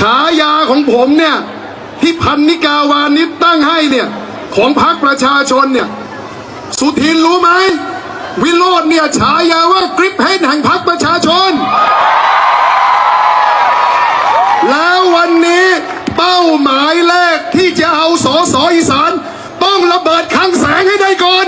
ฉายาของผมเนี่ย ที่พันนิกาวานิชตั้งให้เนี่ย ของพรรคประชาชนเนี่ย สุทินรู้ไหม วิโรจน์เนี่ยฉายาว่ากริปเฮดแห่งพรรคประชาชน แล้ววันนี้เป้าหมายแรกที่จะเอาสอสออีสาน ต้องระเบิดคลังแสงให้ได้ก่อน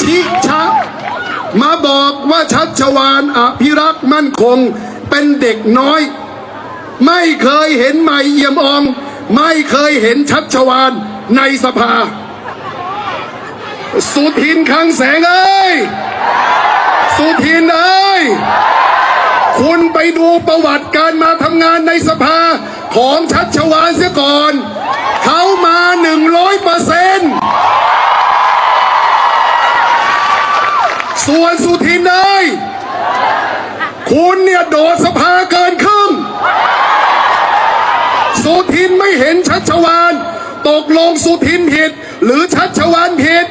ชิชะมาบอกว่าชัชวานอภิรักษ์มั่นคง เป็นเด็กน้อย ไม่เคยเห็นใหม่เอี่ยมออง ไม่เคยเห็นชัดชวานในสภา สุทินคังแสงเอ้ย สุทินเอ้ย คุณไปดูประวัติการมาทำงานในสภาของชัดชวานเสียก่อน เขามาหนึ่งร้อยเปอร์เซ็นต์ส่วนสุทินเอ้ย คุณเนี่ยโดดสภาเกินครึ่งสุทินไม่เห็นชัชวานตกลงสุทินผิด หรือชัชวานผิด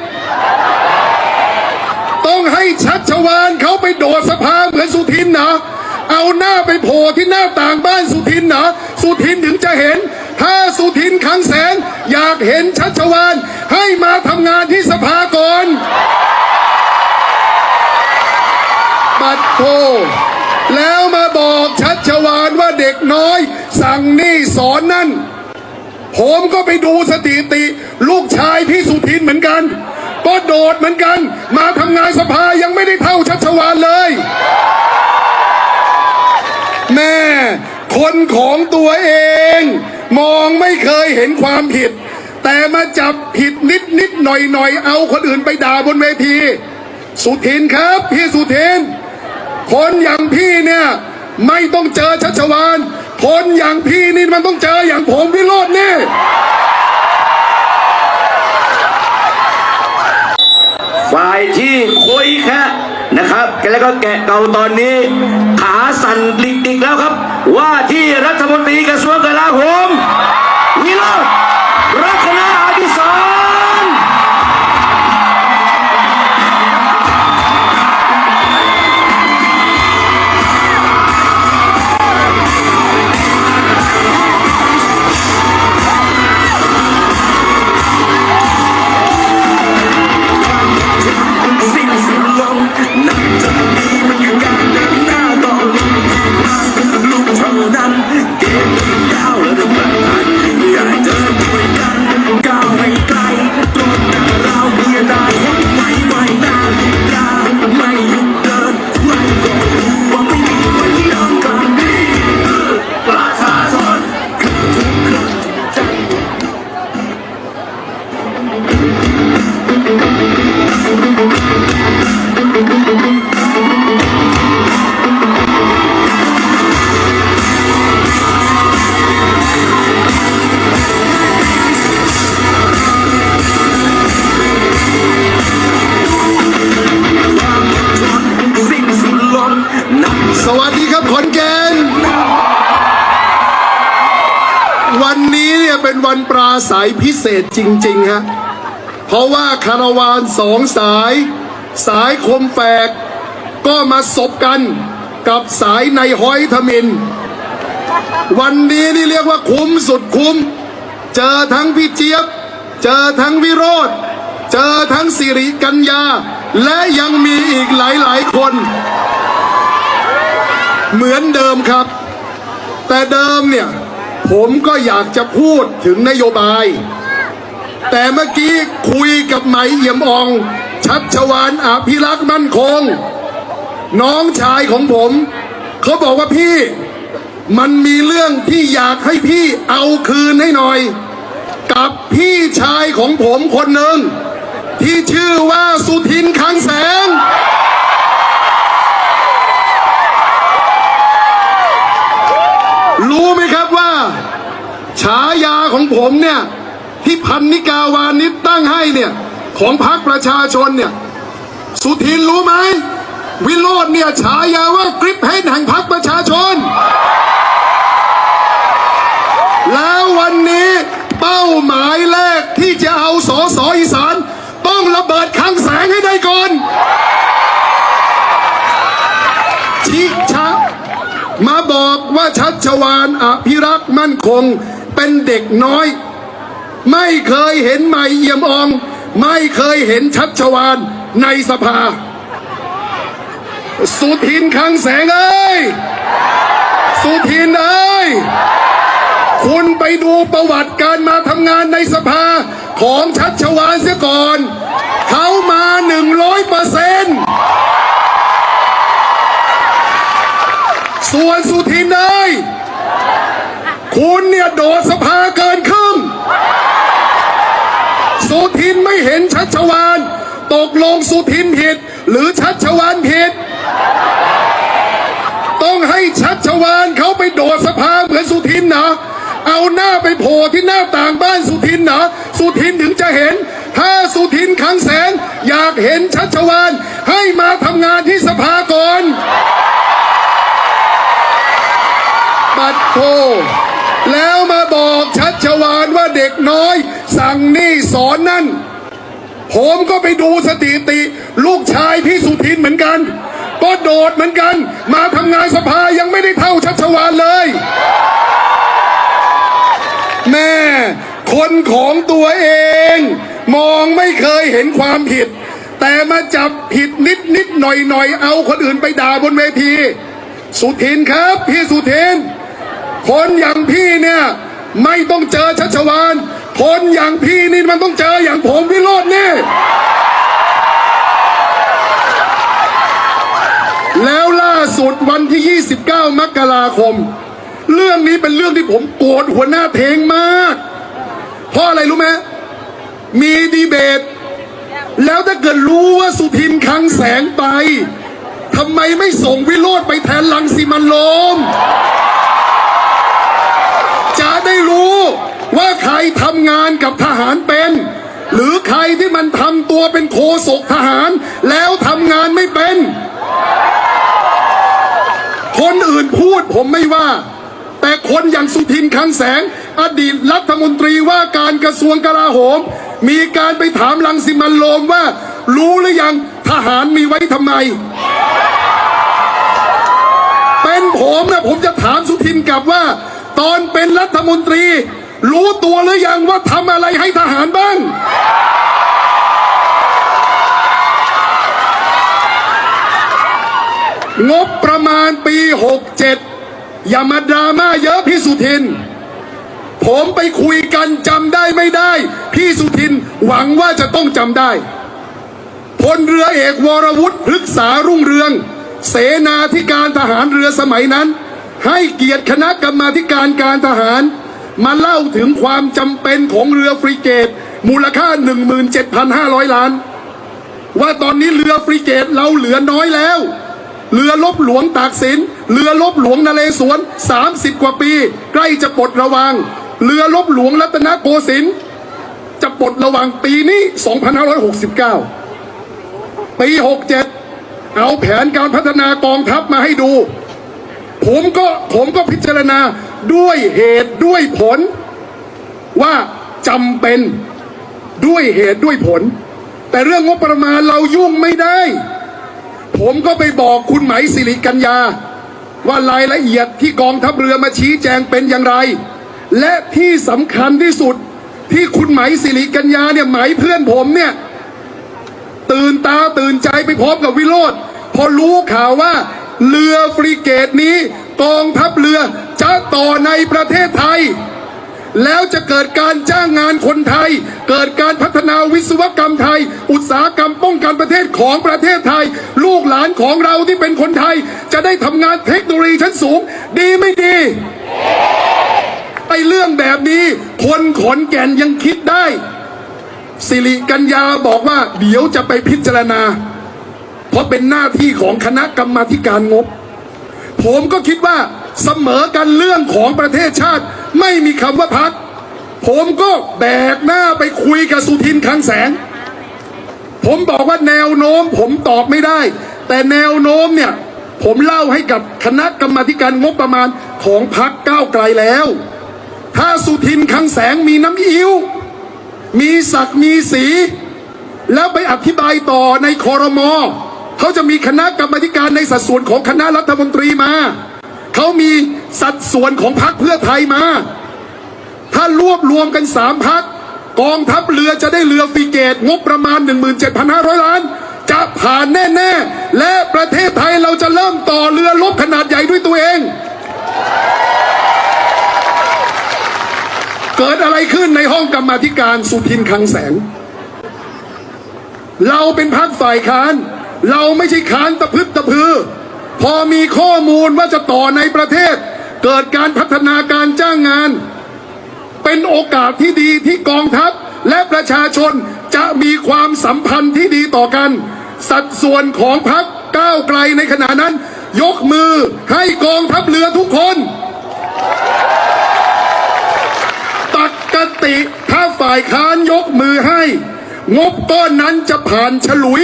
ต้องให้ชัชวานเขาไปโดดสภาเหมือนสุทินนะเอาหน้าไปโผล่ที่หน้าต่างบ้านสุทินนะสุทินถึงจะเห็น ถ้าสุทินขังแสงอยากเห็นชัชวานให้มาทำงานที่สภาก่อนปัดโท แล้วมาบอกชัดชวานว่าเด็กน้อย สั่งนี่สอนนั่น ผมก็ไปดูสถิติ ลูกชายพี่สุทินเหมือนกัน ก็โดดเหมือนกัน มาทำงานสภายังไม่ได้เท่าชัดชวานเลย แม่คนของตัวเอง มองไม่เคยเห็นความผิด แต่มาจับผิดนิดนิดหน่อยหน่อยเอาคนอื่นไปด่าบนเวที สุทินครับ พี่สุทิน คนอย่างพี่เนี่ย ไม่ต้องเจอชัชวานคนอย่างพี่นี่มันต้องเจออย่างผมวิโรจน์นี่ฝ่ายที่คุยแค่นะครับแล้วก็แกะเก่าตอนนี้ ขาสั่นลิกดิกแล้วครับ ว่าที่รัฐมนตรีกระทรวงกลาโหม พิเศษจริงๆฮะเพราะว่าคาราวานสองสาย สายคมแฝก ก็มาสบกันกับสายในห้อยทมิน วันนี้นี่เรียกว่าคุ้มสุดคุ้ม เจอทั้งพี่เจี๊ยบ เจอทั้งวิโรธเจอทั้งสิริกัญญา และยังมีอีกหลายๆคน เหมือนเดิมครับ แต่เดิมเนี่ย ผมก็อยากจะพูดถึงนโยบาย แต่เมื่อกี้คุยกับไหมเอี่ยมออง ชัดชวานอภิรักษ์มั่นคง น้องชายของผม เขาบอกว่าพี่ มันมีเรื่องที่อยากให้พี่เอาคืนให้หน่อย กับพี่ชายของผมคนหนึ่ง ที่ชื่อว่าสุทินคังแสงรู้ไหมครับ ฉายาของผมเนี่ยที่พันนิกาวานิชตั้งให้เนี่ยของพรรคประชาชนเนี่ยสุทินรู้ไหมวิโรจน์เนี่ยฉายาว่ากริปเฮดแห่งพรรคประชาชน แล้ววันนี้เป้าหมายแรกที่จะเอาสอสออีสานต้องระเบิดคังแสงให้ได้ก่อนชิชะมาบอกว่าชัชวานอภิรั มั่นคง เป็นเด็กน้อย ไม่เคยเห็นไม่เอี่ยมออง ไม่เคยเห็นชัชวานในสภา สุทินคังแสงเอ้ย สุทินเอ้ย คุณไปดูประวัติการมาทำงานในสภาของชัชวานเสียก่อน เขามาหนึ่งร้อยเปอร์เซนต์ส่วนสุทินเอ้ย คุณเนี่ยโดดสภาเกินครึ่งสุทินไม่เห็นชัชวานตกลงสุทินผิด หรือชัชวานผิด ต้องให้ชัชวานเขาไปโดดสภาเหมือนสุทินนะเอาหน้าไปโผล่ที่หน้าต่างบ้านสุทินนะสุทินถึงจะเห็น ถ้าสุทินคังแสง อยากเห็นชัชวานให้มาทำงานที่สภาก่อนปัดโท แล้วมาบอกชัชวานว่าเด็กน้อย สั่งนี่สอนนั่น ผมก็ไปดูสถิติ ลูกชายพี่สุทินเหมือนกัน ก็โดดเหมือนกัน มาทำงานสภายังไม่ได้เท่าชัชวานเลย แม่คนของตัวเอง มองไม่เคยเห็นความผิด แต่มาจับผิดนิดนิดหน่อยหน่อยเอาคนอื่นไปด่าบนเวที สุทินครับ พี่สุทิน คนอย่างพี่เนี่ย ไม่ต้องเจอชัชวานคนอย่างพี่นี่มันต้องเจออย่างผมวิโรจน์นี่แล้วล่าสุดวันที่ 29 มกราคม เรื่องนี้เป็นเรื่องที่ผมโกรธหัวหน้าเทงมาก เพราะอะไรรู้ไหมมีดีเบต แล้วถ้าเกิดรู้ว่าสุทินคลังแสงไปทำไมไม่ส่งวิโรธไปแทนลังสีมันโลม รู้ว่าใครทำงานกับทหารเป็น หรือใครที่มันทำตัวเป็นโคศกทหาร แล้วทำงานไม่เป็น คนอื่นพูดผมไม่ว่า แต่คนอย่างสุทินคังแสง อดีตรัฐมนตรีว่าการกระทรวงกลาโหม มีการไปถามลังสิมันโลมว่า รู้หรือยังทหารมีไว้ทำไม เป็นผมนะผมจะถามสุทินกลับว่า ตอนเป็นรัฐมนตรี รู้ตัวหรือยังว่าทำอะไรให้ทหารบ้าง งบประมาณปี 67 อย่ามาดราม่าเยอะพี่สุทิน ผมไปคุยกันจำได้ไม่ได้ พี่สุทินหวังว่าจะต้องจำได้พลเรือเอกวรวุฒิพฤกษารุ่งเรือง เสนาธิการทหารเรือสมัยนั้น ให้เกียรติคณะกรรมาการการทหาร มาเล่าถึงความจำเป็นของเรือฟริเกต มูลค่า 17,500 ล้าน ว่าตอนนี้เรือฟริเกตเราเหลือน้อยแล้ว เรือลบหลวงตากสิน เรือลบหลวงนเรศวร 30 กว่าปี ใกล้จะปลดระวาง เรือลบหลวงรัตนโกสินทร์จะปลดระวางปีนี้ 2569 ปี 67 เอาแผนการพัฒนากองทัพมาให้ดู ผมก็ผมก็พิจารณาด้วยเหตุด้วยผล ว่าจำเป็นด้วยเหตุด้วยผล แต่เรื่องงบประมาณเรายุ่งไม่ได้ ผมก็ไปบอกคุณไหมสิริกัญญา ว่ารายละเอียดที่กองทัพเรือมาชี้แจงเป็นอย่างไร และที่สำคัญที่สุดที่คุณไหมสิริกัญญาเนี่ยไหมเพื่อนผมเนี่ย ตื่นตาตื่นใจไปพร้อมกับวิโรธพอรู้ข่าวว่า เรือฟริเกตนี้กองทัพเรือจะต่อในประเทศไทย แล้วจะเกิดการจ้างงานคนไทย เกิดการพัฒนาวิศวกรรมไทย อุตสาหกรรมป้องกันประเทศของประเทศไทย ลูกหลานของเราที่เป็นคนไทย จะได้ทำงานเทคโนโลยีชั้นสูง ดีไม่ดีไอเรื่องแบบนี้ คนขอนแก่นยังคิดได้ สิริกัญญาบอกว่าเดี๋ยวจะไปพิจารณา ราะเป็นหน้าที่ของคณะกรรมาธิการงบ ผมก็คิดว่าเสมอกันเรื่องของประเทศชาติ ไม่มีคำว่าพัก ผมก็แบกหน้าไปคุยกับสุทินคลังแสง ผมบอกว่าแนวโน้มผมตอบไม่ได้ แต่แนวโน้มเนี่ย ผมเล่าให้กับคณะกรรมาธิการงบประมาณของพักก้าวไกลแล้ว ถ้าสุทินคลังแสงมีน้ำอิ้วมีศักดิ์มีสี แล้วไปอธิบายต่อในคอรมอ เขาจะมีคณะกรรมการในสัดส่วนของคณะรัฐมนตรีมา เขามีสัดส่วนของพรรคเพื่อไทยมา ถ้ารวบรวมกันสามพักกองทัพเรือจะได้เรือฟริเกตงบประมาณ 17,500 ล้าน จะผ่านแน่ ๆ และประเทศไทยเราจะเริ่มต่อเรือรบขนาดใหญ่ด้วยตัวเอง เกิดอะไรขึ้นในห้องกรรมาธิการสุทินคังแสง เราเป็นพักฝ่ายค้าน เราไม่ใช่ค้านตะพึดตะพือ พอมีข้อมูลว่าจะต่อในประเทศ เกิดการพัฒนาการจ้างงาน เป็นโอกาสที่ดีที่กองทัพและประชาชนจะมีความสัมพันธ์ที่ดีต่อกัน สัดส่วนของพักก้าวไกลในขณะนั้น ยกมือให้กองทัพเรือทุกคน ปกติถ้าฝ่ายค้านยกมือให้ งบก้อนนั้นจะผ่านฉลุย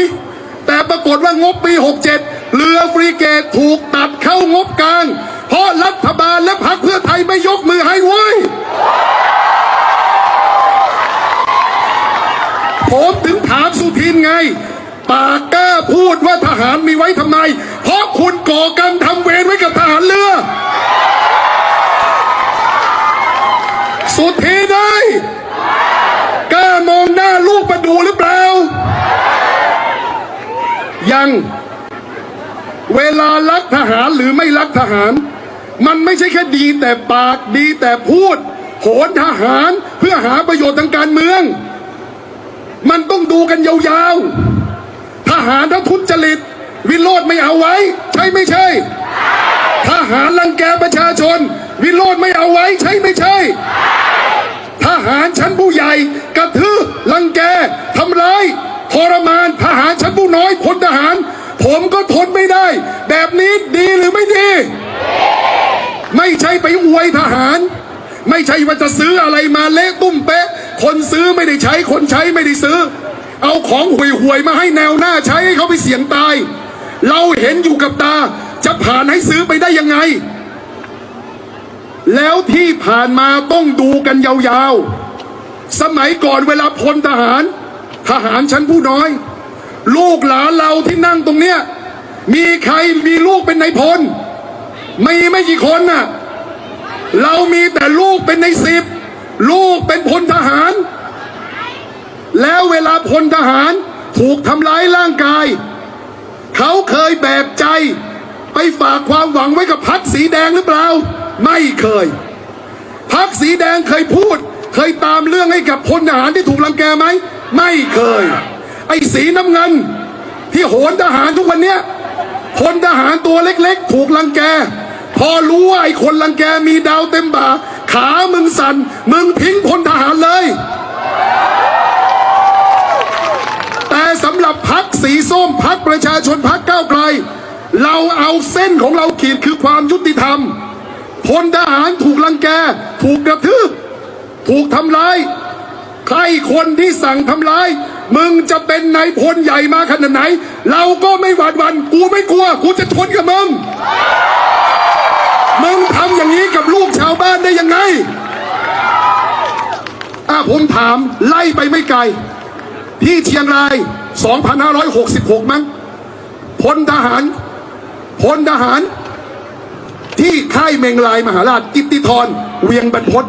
แต่ปรากฏว่างบปี 67 เรือฟรีเกตถูกตัดเข้างบกลาง เพราะรัฐบาลและพรรคเพื่อไทยไม่ยกมือให้เว้ย ผมถึงถามสุทินไง ปากกล้าพูดว่าทหารมีไว้ทำไม เพราะคุณก่อกรรมทำเวรไว้กับทหารเรือ สุทีได้ยกล้ามองหน้าลูกมาดูหรือเปล่า ยัง เวลารัก ทหารหรือไม่รักทหาร มันไม่ใช่แค่ดีแต่ปากดีแต่พูดโหนทหารเพื่อหาประโยชน์ทางการเมือง มันต้องดูกันยาวๆ ทหารถ้าทุจริต วิโรธไม่เอาไว้ ใช่ไม่ใช่ ทหารรังแกประชาชน วิโรธไม่เอาไว้ ใช่ไม่ใช่ ทหารชั้นผู้ใหญ่ กระทืบรังแกทำร้ายทรมานทหารชั้นผู้น้อยพลทหาร ผมก็ทนไม่ได้ แบบนี้ดีหรือไม่ดี ไม่ใช่ไปอวยทหาร ไม่ใช่ว่าจะซื้ออะไรมาเละตุ้มเป๊ะ คนซื้อไม่ได้ใช้ คนใช้ไม่ได้ซื้อ เอาของห่วยๆมาให้แนวหน้าใช้ให้เขาไปเสี่ยงตาย เราเห็นอยู่กับตา จะผ่านให้ซื้อไปได้ยังไง แล้วที่ผ่านมาต้องดูกันยาวๆ สมัยก่อนเวลาพลทหาร ทหารชั้นผู้น้อย ลูกหลานเราที่นั่งตรงเนี้ยมีใครมีลูกเป็นนายพลมีไม่กี่คนน่ะ เรามีแต่ลูกเป็นในสิบลูกเป็นพลทหาร แล้วเวลาพลทหารถูกทำร้ายร่างกาย เขาเคยแบกใจ ไปฝากความหวังไว้กับพักสีแดงหรือเปล่า ไม่เคย พักสีแดงเคยพูด เคยตามเรื่องให้กับพลทหารที่ถูกรังแกไหม ไม่เคย ไอ้สีน้ำเงิน ที่โหนทหารทุกวันเนี้ยพลทหารตัวเล็กๆ ถูกรังแก พอรู้ว่าไอ้คนรังแกมีดาวเต็มบ่า ขามึงสัน่นมึงทิ้งพลทหารเลย แต่สำหรับพักสีส้มพักประชาชนพักก้าวไกล เราเอาเส้นของเราขีดคือความยุติธรรมพลทหารถูกลังแก ถูกกระทืบ ถูกทำร้าย ใครคนที่สั่งทำร้าย มึงจะเป็นนายพลใหญ่มาขนาดไหน เราก็ไม่หวาดหวันกูไม่กลัว กูจะทนกับมึง มึงทำอย่างนี้กับลูกชาวบ้านได้ยังไงอะผมถามไล่ไปไม่ไกล ที่เชียงราย 2,566 มั้งพลทหารพลทหาร ที่ค่ายเมงลายมหาราชกิตติธรเวียงบรรพต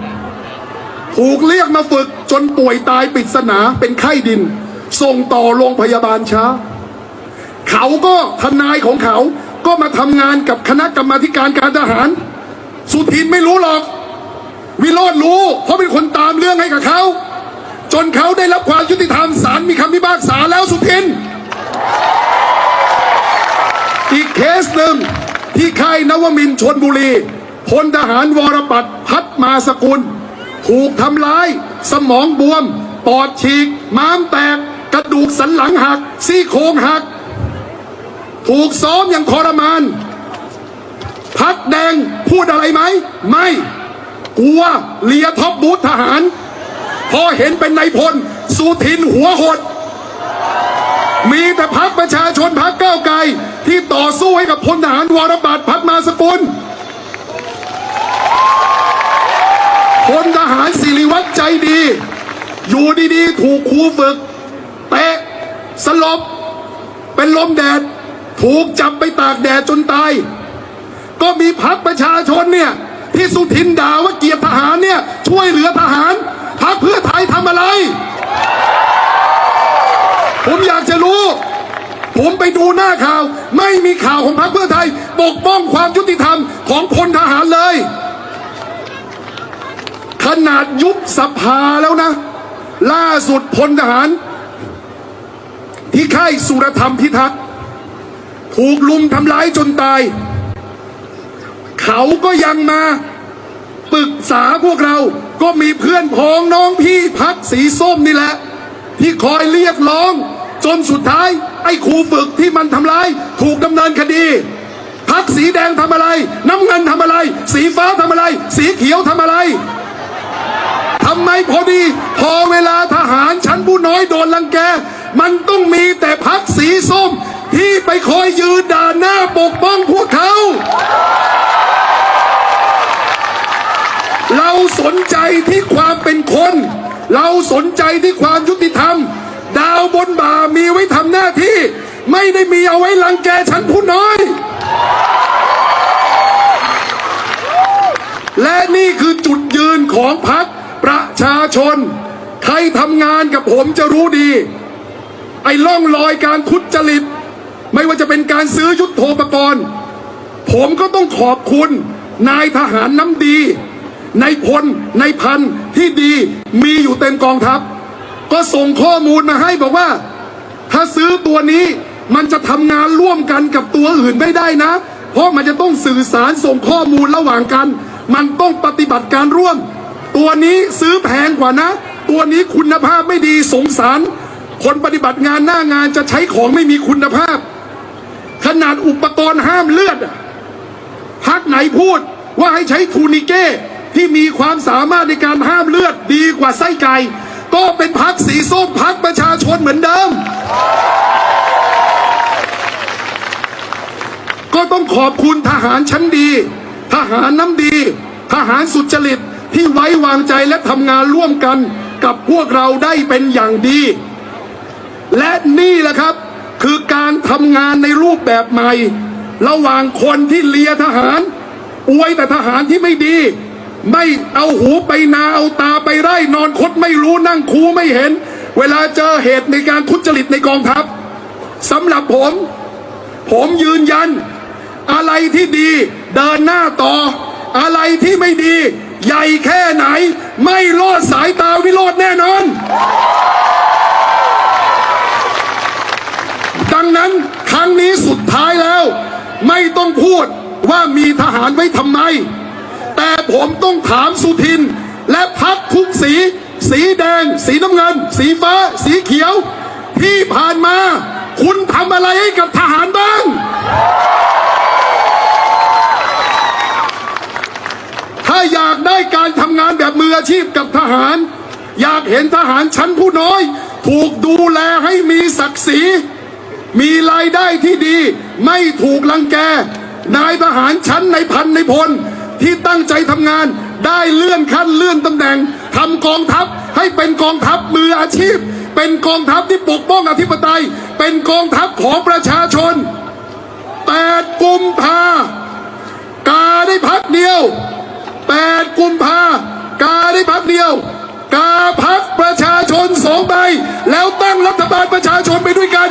ถูกเรียกมาฝึกจนป่วยตายปริศนาเป็นไข้ดิน ส่งต่อโรงพยาบาลช้า เขาก็ทนายของเขาก็มาทำงานกับคณะกรรมาธิการการทหาร สุทินไม่รู้หรอก วิโรธรู้ เพราะเป็นคนตามเรื่องให้กับเขา จนเขาได้รับความยุติธรรมศาลมีคำพิพากษาแล้วสุทิน อีกเคสหนึ่งที่ค่ายนวมินชนบุรีพลทหารวรปัตพัฒมาสกุล ถูกทำร้าย สมองบวม ปอดฉีก ม้ามแตก กระดูกสันหลังหัก ซี่โครงหัก ถูกซ้อมอย่างทรมาน พักแดงพูดอะไรไหม ไม่ กลัวเลียท็อปบูธทหาร พอเห็นเป็นนายพลสุทินหัวหด มีแต่พักประชาชนพักก้าวไกล ที่ต่อสู้ให้กับพลทหารวรบัตรพัฒมาสกุลพลทหารสิริวัตรใจดี อยู่ดีๆ ถูกครูฝึก สลบ เป็นลมแดด ถูกจับไปตากแดดจนตาย ก็มีพักประชาชนเนี่ย ที่สุทินด่าว่าเกียรติทหารเนี่ย ช่วยเหลือทหารพักเพื่อไทยทำอะไร ผมอยากจะรู้ ผมไปดูหน้าข่าว ไม่มีข่าวของพรรคเพื่อไทย ปกป้องความยุติธรรมของพลทหารเลย ขนาดยุบสภาแล้วนะ ล่าสุดพลทหาร ที่ค่ายสุรธรรมพิทักษ์ถูกลุมทำร้ายจนตาย เขาก็ยังมาปรึกษาพวกเราก็มีเพื่อนพ้องน้องพี่พักสีส้มนี่แหละ ที่คอยเรียกร้อง จนสุดท้าย ไอ้ครูฝึกที่มันทำร้าย ถูกดำเนินคดี พักสีแดงทำอะไร น้ำเงินทำอะไร สีฟ้าทำอะไร สีเขียวทำอะไรทำไมพอดี พอเวลาทหารชั้นผู้น้อยโดนลังแก มันต้องมีแต่พักสีส้มที่ไปคอยยืนด่านหน้าปกป้องพวกเขา เราสนใจที่ความเป็นคน เราสนใจที่ความยุติธรรม ดาวบนบ่ามีไว้ทำหน้าที่ ไม่ได้มีเอาไว้ลังแกฉันผู้น้อย และนี่คือจุดยืนของพรรคประชาชน ใครทำงานกับผมจะรู้ดี ไอ้ล่องลอยการทุจริต ไม่ว่าจะเป็นการซื้อยุทโธปกรณ์ ผมก็ต้องขอบคุณ นายทหารน้ำดีนายพลนายพันที่ดีมีอยู่เต็มกองทัพ ก็ส่งข้อมูลมาให้บอกว่า ถ้าซื้อตัวนี้มันจะทำงานร่วมกันกับตัวอื่นไม่ได้นะ เพราะมันจะต้องสื่อสารส่งข้อมูลระหว่างกัน มันต้องปฏิบัติการร่วม ตัวนี้ซื้อแพงกว่านะ ตัวนี้คุณภาพไม่ดีสงสาร คนปฏิบัติงานหน้างานจะใช้ของไม่มีคุณภาพ ขนาดอุปกรณ์ห้ามเลือดพักไหนพูดว่าให้ใช้ทูนิเก้ที่มีความสามารถในการห้ามเลือดดีกว่าไส้ไก่ก็เป็นพักสีส้มพักประชาชนเหมือนเดิม ก็ต้องขอบคุณทหารชั้นดี ทหารน้ำดี ทหารสุจริตที่ไว้วางใจและทำงานร่วมกันกับพวกเราได้เป็นอย่างดี และนี่แหละครับ คือการทำงานในรูปแบบใหม่ ระหว่างคนที่เลียทหาร อวยแต่ทหารที่ไม่ดี ไม่เอาหูไปนาเอาตาไปไร่นอนคดไม่รู้นั่งคูไม่เห็น เวลาเจอเหตุในการทุจริตในกองทัพสำหรับผม ผมยืนยัน อะไรที่ดีเดินหน้าต่อ อะไรที่ไม่ดี ใหญ่แค่ไหน ไม่รอดสายตาวิโรจน์แน่นอน ดั งนั้นครั้งนี้สุดท้ายแล้ว ไม่ต้องพูดว่ามีทหารไว้ทำไม แต่ผมต้องถามสุทิน และพักทุกสี สีแดง สีน้ำเงิน สีฟ้า สีเขียว ที่ผ่านมา คุณทำอะไรให้กับทหารบ้าง ถ้าอยากได้การทำงานแบบมืออาชีพกับทหาร อยากเห็นทหารชั้นผู้น้อย ถูกดูแลให้มีศักดิ์ศรี มีรายได้ที่ดี ไม่ถูกลังแก นายทหารชั้นในพันในพล ที่ตั้งใจทำงาน ได้เลื่อนขั้นเลื่อนตำแหน่งทำกองทัพให้เป็นกองทัพมืออาชีพ เป็นกองทัพที่ปกป้องอธิปไตย เป็นกองทัพของประชาชนแปดกุมภากาได้พักเดียว8กุมภากาได้พักเดียว กาพักประชาชนสองใบแล้วตั้งรัฐบาลประชาชนไปด้วยกัน